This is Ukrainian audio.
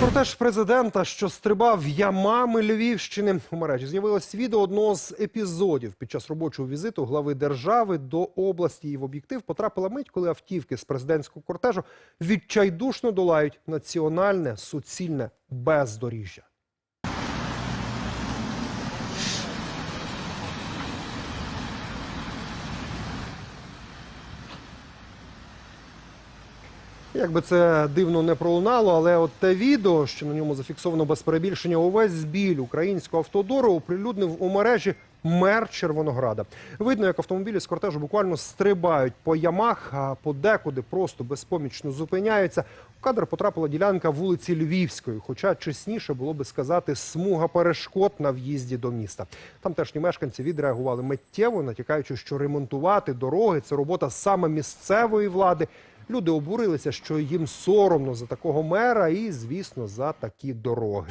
Кортеж президента, що стрибав ямами Львівщини у мережі, з'явилось відео одного з епізодів під час робочого візиту глави держави до області. І в об'єктив потрапила мить, коли автівки з президентського кортежу відчайдушно долають національне суцільне бездоріжжя. Як би це дивно не пролунало, але от те відео, що на ньому зафіксовано без перебільшення увесь збіль українського автодору, оприлюднив у мережі мер Червонограда. Видно, як автомобілі з кортежу буквально стрибають по ямах, а подекуди просто безпомічно зупиняються. У кадр потрапила ділянка вулиці Львівської, хоча чесніше було би сказати смуга перешкод на в'їзді до міста. Тамтешні мешканці відреагували миттєво, натякаючи, що ремонтувати дороги це робота саме місцевої влади. Люди обурилися, що їм соромно за такого мера і, звісно, за такі дороги.